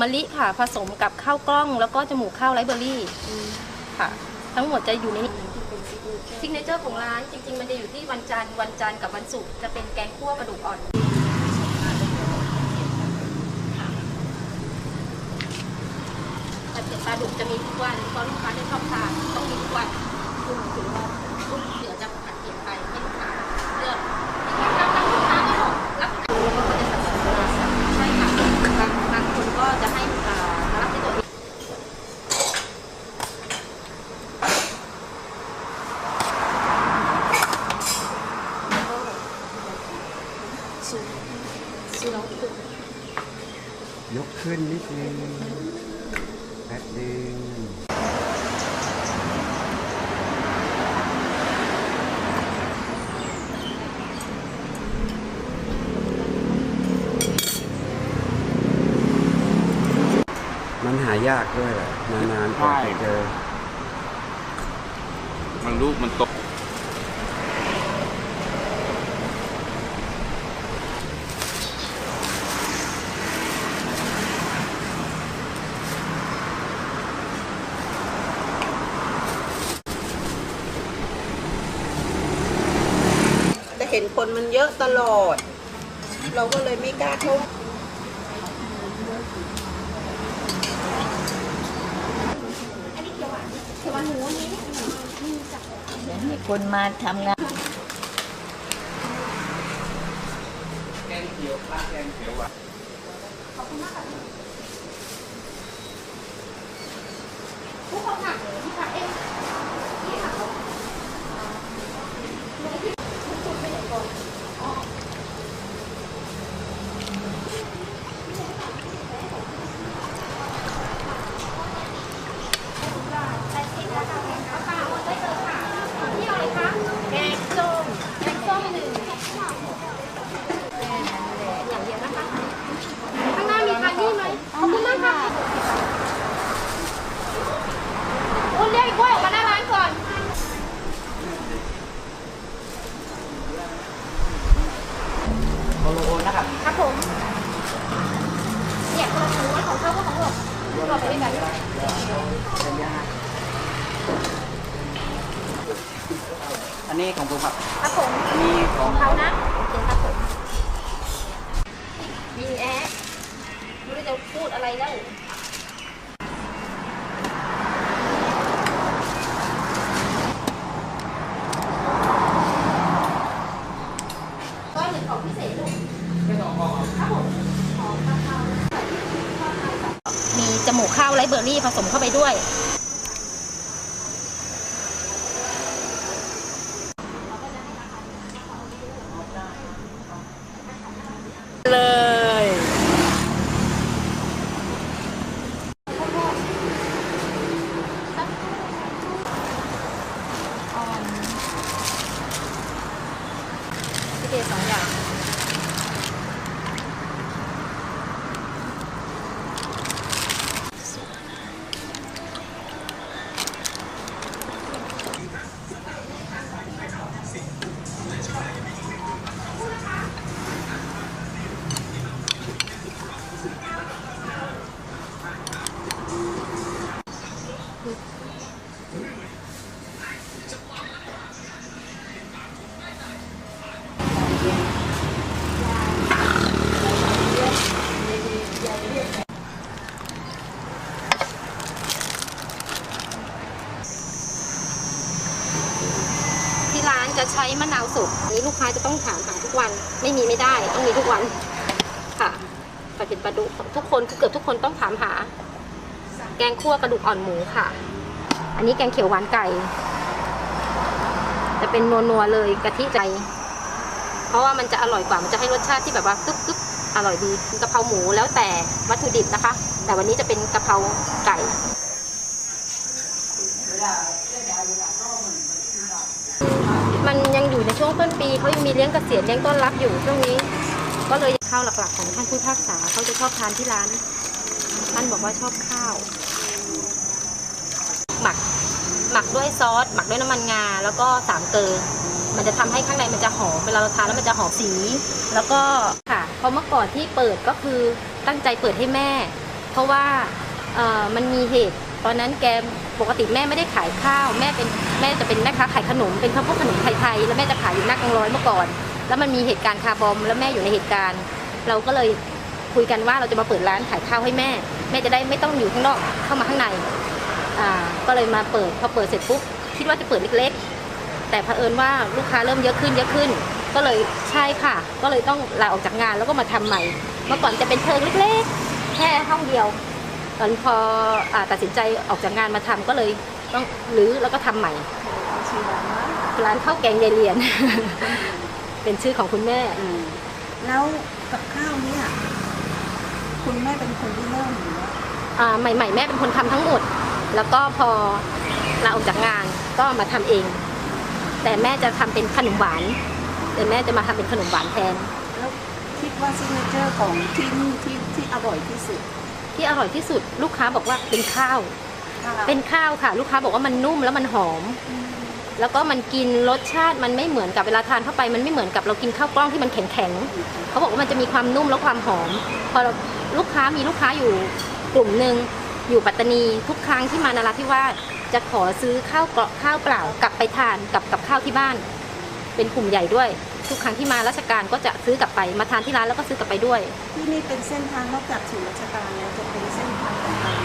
มะลิค่ะ ผสมกับข้าวกล้อง แล้วก็จมูกข้าวไรเบอร์รี่ค่ะ ทั้งหมดจะอยู่ในนี้ซิกเนเจอร์ของร้านจริง ๆ มันจะอยู่ที่วันจันทร์วันจันทร์กับวันศุกร์จะเป็นแกงคั่วกระดูกอ่อนผัดเผ็ดปลาดุกจะมีทุกวันเพราะลูกค้าได้ชอบทานต้องมีทุกวันคุณถึงว่าลูกเดี๋ยวจะผัดเปลี่ยนไปให้ลูกค้าเลือกถ้าถ้าลูกค้าไม่บอกรับแล้วก็เขาจะสั่งโทรศัพท์ใช่ค่ะบางบางคนก็จะให้อ่ามารับที่ตัวเองแล้วก็สูงสูงแล้วตึก ยก ขึ้นนิดนึงแป๊บนึงมันหายากด้วยแหละนานๆกว่าจะเจอ มันลูกมันตกแต่ เห็นคนมันเยอะตลอด เราก็เลยไม่กล้าเข้ามีคนมาทำงานแกงส้มแกงส้มหนึ่งอย่างเดียวนะคะ ข้างหน้ามีคันนี่ไหมขอบคุณมากค่ะคุณเรียกไอ้กล้วยออกมาหน้าร้านก่อน โลโอนะครับ ครับผม เนี่ยคนละถุงของเขาก็ของผมเราไปด้วยกัน อันนี้ของผมครับ ครับผม อันนี้ข ข อ อง งเขานะโอเคครับผม มีแอดไม่รู้จะพูดอะไรแล้วก็หนึ่งของพิเศษลูกครับผมของกะเพรามีจมูกข้าวไรซ์เบอร์รี่ผสมเข้าไปด้วยเลย พิเศษ จะใช้มะนาวสดนี้ลูกค้าจะต้องถามหาทุกวัน ไม่มีไม่ได้ ต้องมีทุกวันค่ะปลาเผ็ดปลาดุทุกคนเกือบทุกคนต้องถามหา แกงคั่วกระดูกอ่อนหมูค่ะ อันนี้แกงเขียวหวานไก่ จะเป็นนัวๆเลยกะทิใจ เพราะว่ามันจะอร่อยกว่ามันจะให้รสชาติที่แบบว่าตึ๊บตึ๊บอร่อยดีกะเพราหมูแล้วแต่วัตถุดิบนะคะ แต่วันนี้จะเป็นกะเพราไก่ มันยั งอยู่ในช่วงต้นปีเขายังมีเลี้ยงเกษียณเลี้ยงต้อนรับอยู่ช่วงนี้ ก็เลยข้าวหลักๆของท่านผู้พิพากษาเขาจะชอบทานที่ร้าน ท่านบอกว่าชอบข้าว หมักหมักด้วยซอสหมักด้วยน้ำมันงา แล้วก็สามเกลอมันจะทำให้ข้างในมันจะหอมเวลาเราทานแล้วมันจะหอมสี แล้วก็ค่ะเพราะเมื่อก่อนที่เปิดก็คือตั้งใจเปิดให้แม่ เพราะว่าเออมันมีเหตุ ตอนนั้นแกปกติแม่ไม่ได้ขายข้าว แม่เป็นแม่จะเป็นแม่ค้าขายขนมเป็นข้าวพวกขนมไทยๆแล้วแม่จะขายอยู่หน้ากองร้อยเมื่อก่อน แล้วมันมีเหตุการณ์คาร์บอม แล้วแม่อยู่ในเหตุการณ์ เราก็เลยคุยกันว่าเราจะมาเปิดร้านขายข้าวให้แม่ แม่จะได้ไม่ต้องอยู่ข้างนอกเข้ามาข้างในอ่าก็เลยมาเปิดพอเปิดเสร็จปุ๊บคิดว่าจะเปิดเล็กๆ แต่เผอิญว่าลูกค้าเริ่มเยอะขึ้นเยอะขึ้น ก็เลยใช่ค่ะ ก็เลยต้องลาออกจากงานแล้วก็มาทำใหม่ เมื่อก่อนจะเป็นเพิงเล็กๆ แค่ห้องเดียว ตอนพออาตัดสินใจออกจากงานมาทำก็เลยต้องรื้อแล้วก็ทำใหม่ชื่อร้านว่าร้านข้าวแกงยายเรียน เป็นชื่อของคุณแม่อืมแล้วกับข้าวเนี่ยคุณแม่เป็นคนที่เริ่มหรือว่าอ่าใหม่ๆ แม่เป็นคนทำทั้งหมด แล้วก็พอลาออกจากงานก็มาทำเอง แต่แม่จะทำเป็นขนมหวานแต่แม่จะมาทำเป็นขนมหวานแทน แล้วคิดว่าซิกเนเจอร์ของที่นี่ที่ที่อร่อยที่สุด ที่อร่อยที่สุด ลูกค้าบอกว่าเป็นข้าวข้าว เป็นข้าวค่ะ ลูกค้าบอกว่ามันนุ่มแล้วมันหอม แล้วก็มันกินรสชาติมันไม่เหมือนกับเวลาทานเข้าไปมันไม่เหมือนกับเรากินข้าวกล้องที่มันแข็งๆเขาบอกว่ามันจะมีความนุ่มและความหอม พอลูกค้ามีลูกค้าอยู่กลุ่มหนึ่งอยู่ปัตตานีทุกครั้งที่มานาราธิวาสจะขอซื้อข้าวเกราะข้าวเปล่ากลับไปทานกับกับข้าวที่บ้าน เป็นกลุ่มใหญ่ด้วย ทุกครั้งที่มาราชการก็จะซื้อกลับไปมาทานที่ร้านแล้วก็ซื้อกลับไปด้วย ที่นี่เป็นเส้นทางนอกจากศูนย์ราชการแล้วจะเป็นเส้นทางของทาง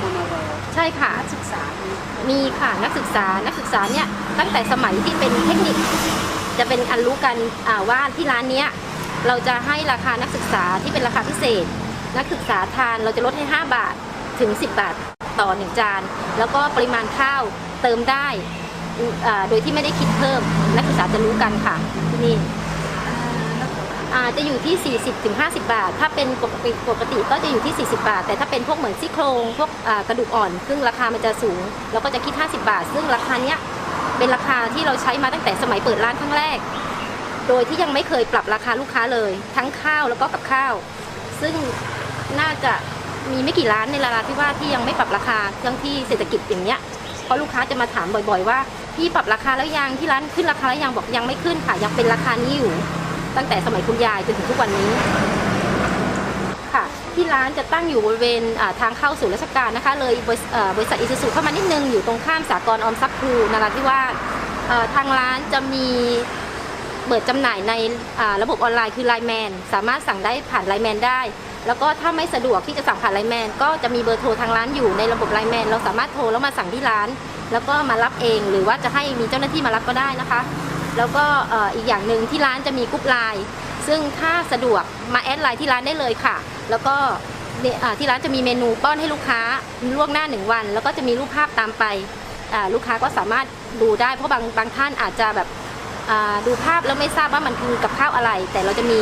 มอนวใช่ค่ะ นักศึกษามีมีค่ะนักศึกษานักศึกษาเนี่ยตั้งแต่สมัยที่เป็นเทคนิค จะเป็นอันรู้กันอ่าว่าที่ร้านเนี้ยเราจะให้ราคานักศึกษาที่เป็นราคาพิเศษ นักศึกษาทานเราจะลดให้ 5 บาทถึง 10 บาทต่อหนึ่งจาน แล้วก็ปริมาณข้าวเติมได้อ่าโดยที่ไม่ได้คิดเพิ่ม นักศึกษาจะรู้กันค่ะ ที่นี่อ่าจะอยู่ที่40ถึง50 บาท ถ้าเป็นปกติปกติก็จะอยู่ที่ 40 บาท แต่ถ้าเป็นพวกเหมือนซี่โครงพวกอ่ากระดูกอ่อน ซึ่งราคามันจะสูง เราก็จะคิด 50 บาท ซึ่งราคาเนี้ยเป็นราคาที่เราใช้มาตั้งแต่สมัยเปิดร้านครั้งแรก โดยที่ยังไม่เคยปรับราคาลูกค้าเลย ทั้งข้าวแล้วก็กับข้าว ซึ่งน่าจะมีไม่กี่ร้านในราลาที่ว่าที่ยังไม่ปรับราคาทั้งที่เศรษฐกิจอย่างเนี้ยเพราะลูกค้าจะมาถามบ่อย ๆ ว่า พี่ปรับราคาแล้วยังที่ร้านขึ้นราคาแล้วยังบอกยังไม่ขึ้นค่ะยังเป็นราคานี้อยู่ ตั้งแต่สมัยคุณยายจนถึงทุกวันนี้ค่ะที่ร้านจะตั้งอยู่บริเวณทางเข้าสู่ราชการนะคะ เลยบริษัทเอ่อบริษัทอิซูซุเข้ามานิดนึงอยู่ตรงข้ามสากลออมทรัพย์ครูนราธิวาสทางร้านจะมีเปิดจำหน่ายในระบบออนไลน์คือไลแมนสามารถสั่งได้ผ่านไลแมนได้ แล้วก็ถ้าไม่สะดวกที่จะสั่งผ่านไลแมนก็จะมีเบอร์โทรทางร้านอยู่ในระบบไลแมนเราสามารถโทรแล้วมาสั่งที่ร้าน แล้วก็มารับเองหรือว่าจะให้มีเจ้าหน้าที่มารับก็ได้นะคะ แล้วก็เอ่ออีกอย่างหนึ่งที่ร้านจะมีกรุ๊ปไลน์ซึ่งถ้าสะดวกมาแอดไลน์ที่ร้านได้เลยค่ะ แล้วก็เนี่ยอ่าที่ร้านจะมีเมนูป้อนให้ลูกค้าล่วงหน้าหนึ่งวัน แล้วก็จะมีรูปภาพตามไปอ่าลูกค้าก็สามารถดูได้เพราะบางบางท่านอาจจะแบบอ่าดูภาพแล้วไม่ทราบว่ามันคือกับข้าวอะไร แต่เราจะมี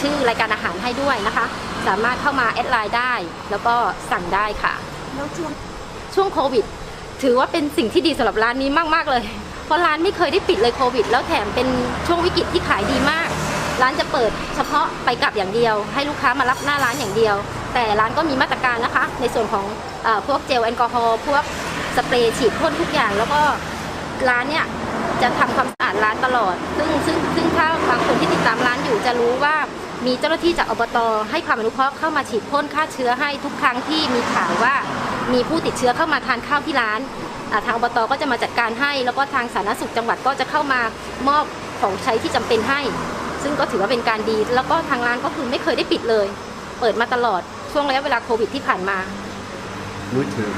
ชื่อรายการอาหารให้ด้วยนะคะ สามารถเข้ามาแอดไลน์ได้ แล้วก็สั่งได้ค่ะแล้วช่วงช่วงโควิด ถือว่าเป็นสิ่งที่ดีสำหรับร้านนี้มาก ๆ เลย เพราะร้านไม่เคยได้ปิดเลยโควิด แล้วแถมเป็นช่วงวิกฤตที่ขายดีมาก ร้านจะเปิดเฉพาะไปกลับอย่างเดียว ให้ลูกค้ามารับหน้าร้านอย่างเดียว แต่ร้านก็มีมาตรการนะคะ ในส่วนของอพวกเจลแอลกอฮอล์พวกสเปรย์ฉีดพ่นทุกอย่าง แล้วก็ร้านเนี่ยจะทำความสะอาดร้านตลอด ซึ่งซึ่งซึ่งถ้าบางคนที่ติดตามร้านอยู่จะรู้ว่ามีเจ้าหน้าที่จากอบต ให้ความอนุเคราะห์เข้ามาฉีดพ่นฆ่าเชื้อให้ทุกครั้งที่มีข่าวว่า มีผู้ติดเชื้อเข้ามาทานข้าวที่ร้านอ่าทางอบตก็จะมาจัดการให้ แล้วก็ทางสาธารณสุขจังหวัดก็จะเข้ามามอบของใช้ที่จำเป็นให้ ซึ่งก็ถือว่าเป็นการดี แล้วก็ทางร้านก็คือไม่เคยได้ปิดเลย เปิดมาตลอดช่วงระยะเวลาโควิดที่ผ่านมามือถือ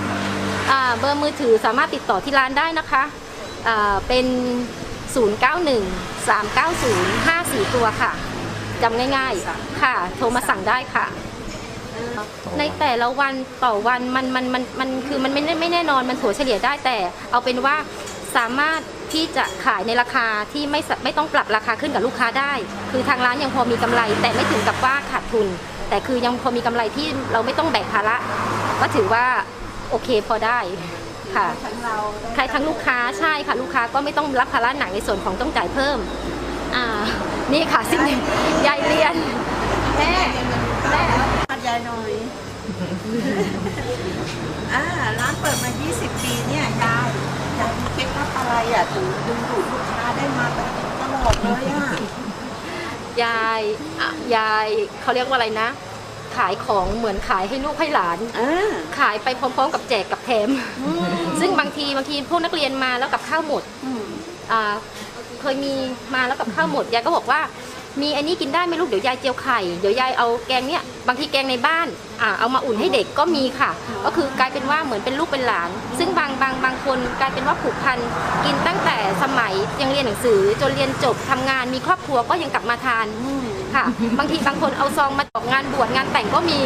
อ่าเบอร์มือถือสามารถติดต่อที่ร้านได้นะคะอ่าเป็น 091 390 54 ตัวค่ะจำง่ายๆค่ะ โทรมาสั่งได้ค่ะ ในแต่ละวันต่อวันมันมันมันมันคือมันไม่ไม่แน่นอนมันถัวเฉลี่ยได้แต่ เอาเป็นว่าสามารถที่จะขายในราคาที่ไม่สะไม่ต้องปรับราคาขึ้นกับลูกค้าได้ คือทางร้านยังพอมีกำไร แต่ไม่ถึงกับว่าขาดทุน แต่คือยังพอมีกำไรที่เราไม่ต้องแบกภาระก็ถือว่าโอเคพอได้ค่ะทั้งเราใครทั้งลูกค้าใช่ค่ะลูกค้าก็ไม่ต้องรับภาระหนักในส่วนของต้องจ่ายเพิ่มอ่านี่ค่ะสิ่งหนึ่งยายเรียน่าร้านเปิดมา 20 ปีเนี่ยยายยายเคล็ดลับอะไรอะถึงดึงดูดลูกค้าได้มาตลอดเลยอะยายยายเขาเรียกว่าอะไรนะ ขายของเหมือนขายให้ลูกให้หลานขายไปพร้อมๆกับแจกกับแถม ซึ่งบางทีบางทีพวกนักเรียนมาแล้วกับข้าวหมดอ่เคยมีมาแล้วกับข้าวหมดยายก็บอกว่า มีอันนี้กินได้ไหมลูกเดี๋ยวยายเจียวไข่เดี๋ยวยายเอาแกงเนี้ยบางทีแกงในบ้านอ่าเอามาอุ่นให้เด็กก็มีค่ะ ก็คือกลายเป็นว่าเหมือนเป็นลูกเป็นหลาน ซึ่งบางบางบางคนกลายเป็นว่าผูกพันกินตั้งแต่สมัยยังเรียนหนังสือจนเรียนจบทำงานมีครอบครัวก็ยังกลับมาทานอืมค่ะ บางทีบางคนเอาซองมาออกงานบวชงานแต่งก็มี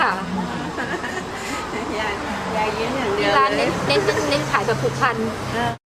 ค่ะยายยายยิ้มอย่างเดีที่ยวร้านเลเน้ยนเน้นเน้นขายแบบผูกพันเออ